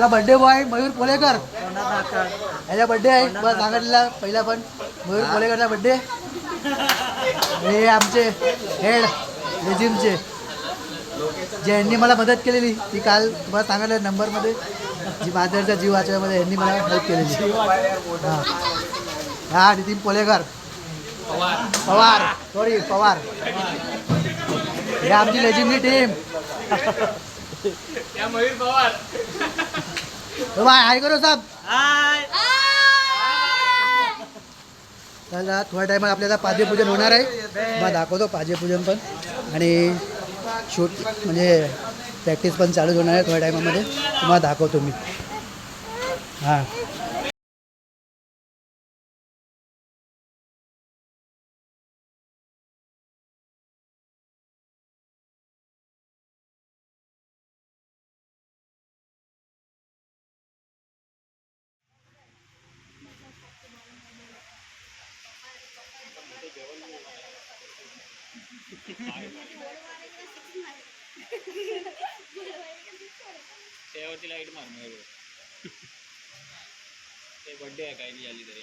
आपला birthday boy Mayur Polekar याचा birthday आहे बस सांगितलेला पहिला पण. मयूर पोलेकरचा बर्थडे हे आमचे हेड लेजिमचे ज्यांनी मला मदत केलेली ती काल तुम्हाला सांगितलं नंबरमध्ये. जी माझ्याचा जीव वाचवायमध्ये यांनी मला हेल्प केलेली. हां. हा नितीन पोलेकर पवार. सॉरी पवार. हे आमची लेजिमची टीम तो बाय हाय करो साहेब तर थोड्या टायमात आपल्याला पाद्यपूजन होणार आहे. मग दाखवतो पाद्यपूजन पण. आणि शूट म्हणजे प्रॅक्टिस पण चालूच होणार आहे थोड्या टायमामध्ये. तुम्हाला दाखवतो मी. हां. त्यावरती लाइट मार मग ते बड्डे आहे काय झाली तरी.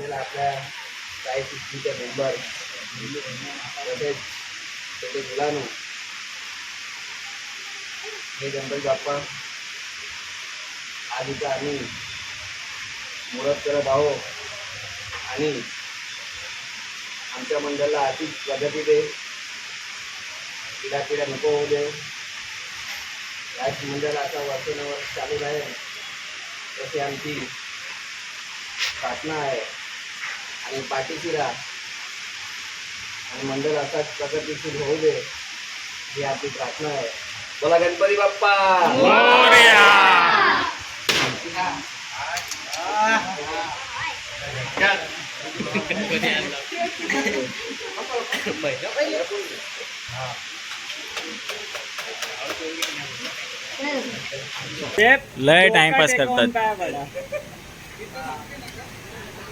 आपल्याला आपल्या काय शिस्तीच्या मेंबर तसेच छोटे मुलांनो हे गणपती बाप्पा आज इथं आम्ही मुहूर्त करत आहोत आणि आमच्या मंडळाला अतिच प्रगती दे. पिढ्या पिढ्या नको होऊ दे. याच मंडळाला आता वर्षानुवर्ष चालू राहील. तशी आमची प्रार्थना आहे. आणि पाठीशी राहा. आणि मंडळ असाच प्रगतीशील होऊ दे. ही आपली प्रार्थना आहे. बोला गणपती बाप्पा. लय टाइमपास करतात.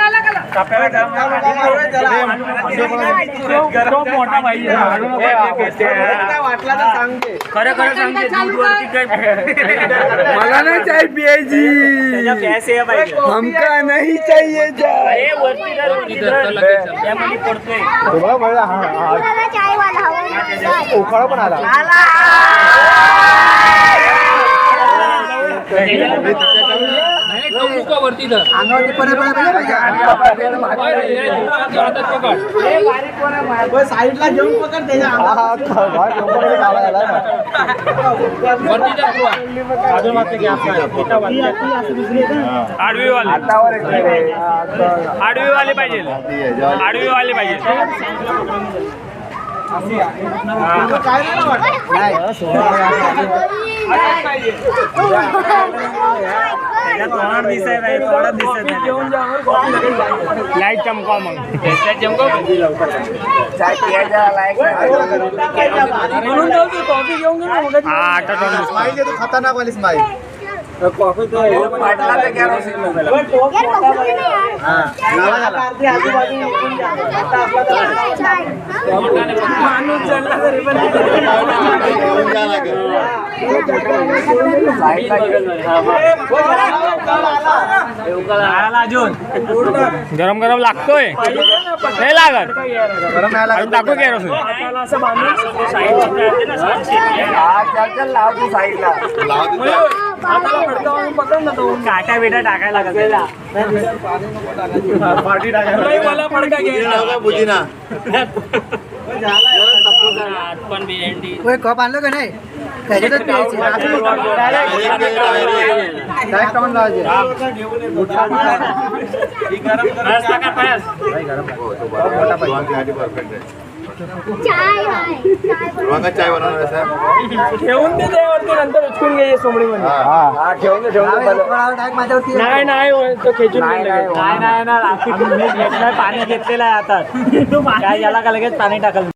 वाटला तर सांगते खरं खरं सांगते. दूधवरती काय मला नाही चाय पियायची. हमका नाही चाहिए चाय. ए, वरती धर, वरती धर. अंगावरती परे पडा पाहिजे साईडला घेऊन पकड आडवी वाले आडवी वाले पाहिजे. आडवी वाले पाहिजे. तोंडात दिसत लाइट चमकाव मग. चमकाव चाय पियायच्या लायक हा आता कॉफी तो पाटला खतरनाक केरोसिन यार बघतोय ना यार गरम गरम लागतोय नाही लागत अजून टाकू केरोसिन काटा बिटा टाकायला होय कप आणलं का नाही? त्याच्यातच प्यायची चाय आहे चाय बनवणार ठेवून त्यावरती नंतर उचकून घे सोमडी मध्ये. डायरेक्ट माझ्यावरती नाही नाही होय, तो खेचून नाही नाही नाही पाणी घेतलेलं आहे आता. काय याला का लगेच पाणी टाकल